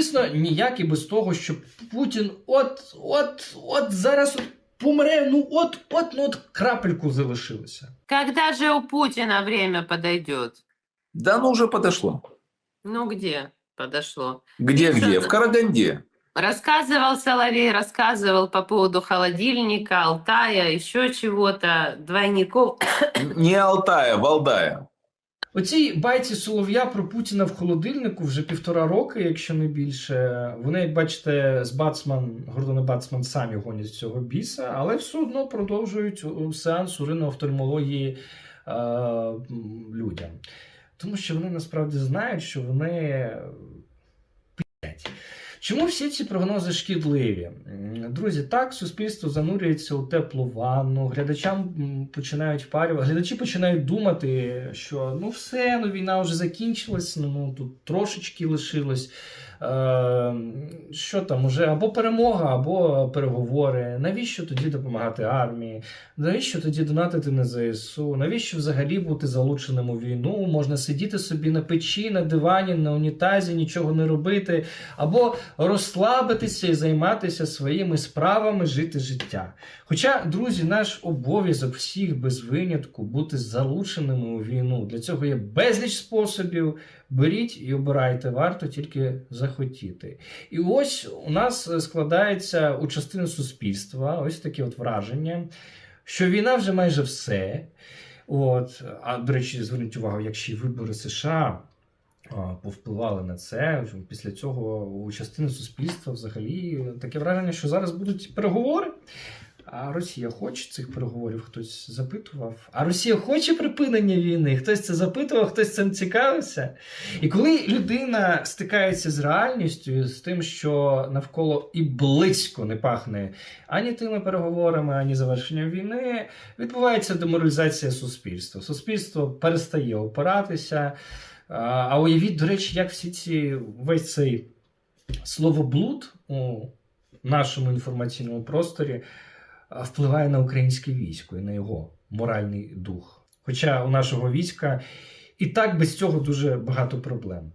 звісно, ніяк і без того, що Путін от, от, от зараз от помре, ну от, от, ну от крапельку залишилося. Когда же у Путина время подойдет? Да оно уже подошло. Ну где подошло? Где-где? В Караганде. Рассказывал Соловей, рассказывал по поводу холодильника, Алтая, еще чего-то, двойников. Не Алтая, Валдая. Оцій байці Солов'я про Путіна в холодильнику вже півтора роки, якщо не більше. Вони, як бачите, з Бацман, Гордона Бацман самі гонять з цього біса, але все одно продовжують сеанс уриноофтальмології е, людям. Тому що вони насправді знають, що вони. Чому всі ці прогнози шкідливі? Друзі, так, суспільство занурюється у теплу ванну, глядачам починають впарювати, глядачі починають думати, що ну все, ну війна вже закінчилась, ну, ну тут трошечки лишилось. Е, що там, уже або перемога, або переговори. Навіщо тоді допомагати армії? Навіщо тоді донатити на ЗСУ? Навіщо взагалі бути залученим у війну? Можна сидіти собі на печі, на дивані, на унітазі, нічого не робити, або розслабитися і займатися своїми справами, жити життя. Хоча, друзі, наш обов'язок всіх без винятку бути залученими у війну. Для цього є безліч способів. Беріть і обирайте, варто тільки захотіти. І ось у нас е, складається у частини суспільства ось таке от враження, що війна вже майже все. От, а до речі, зверніть увагу, як ще й вибори США повпливали на це. Після цього у частини суспільства взагалі таке враження, що зараз будуть переговори. А Росія хоче цих переговорів, хтось запитував. А Росія хоче припинення війни. Хтось це запитував, хтось цим цікавився. І коли людина стикається з реальністю, з тим, що навколо і близько не пахне ані тими переговорами, ані завершенням війни, відбувається деморалізація суспільства. Суспільство перестає опиратися. А, уявіть, до речі, як всі ці весь цей словоблуд у нашому інформаційному просторі впливає на українське військо і на його моральний дух. Хоча у нашого війська і так без цього дуже багато проблем.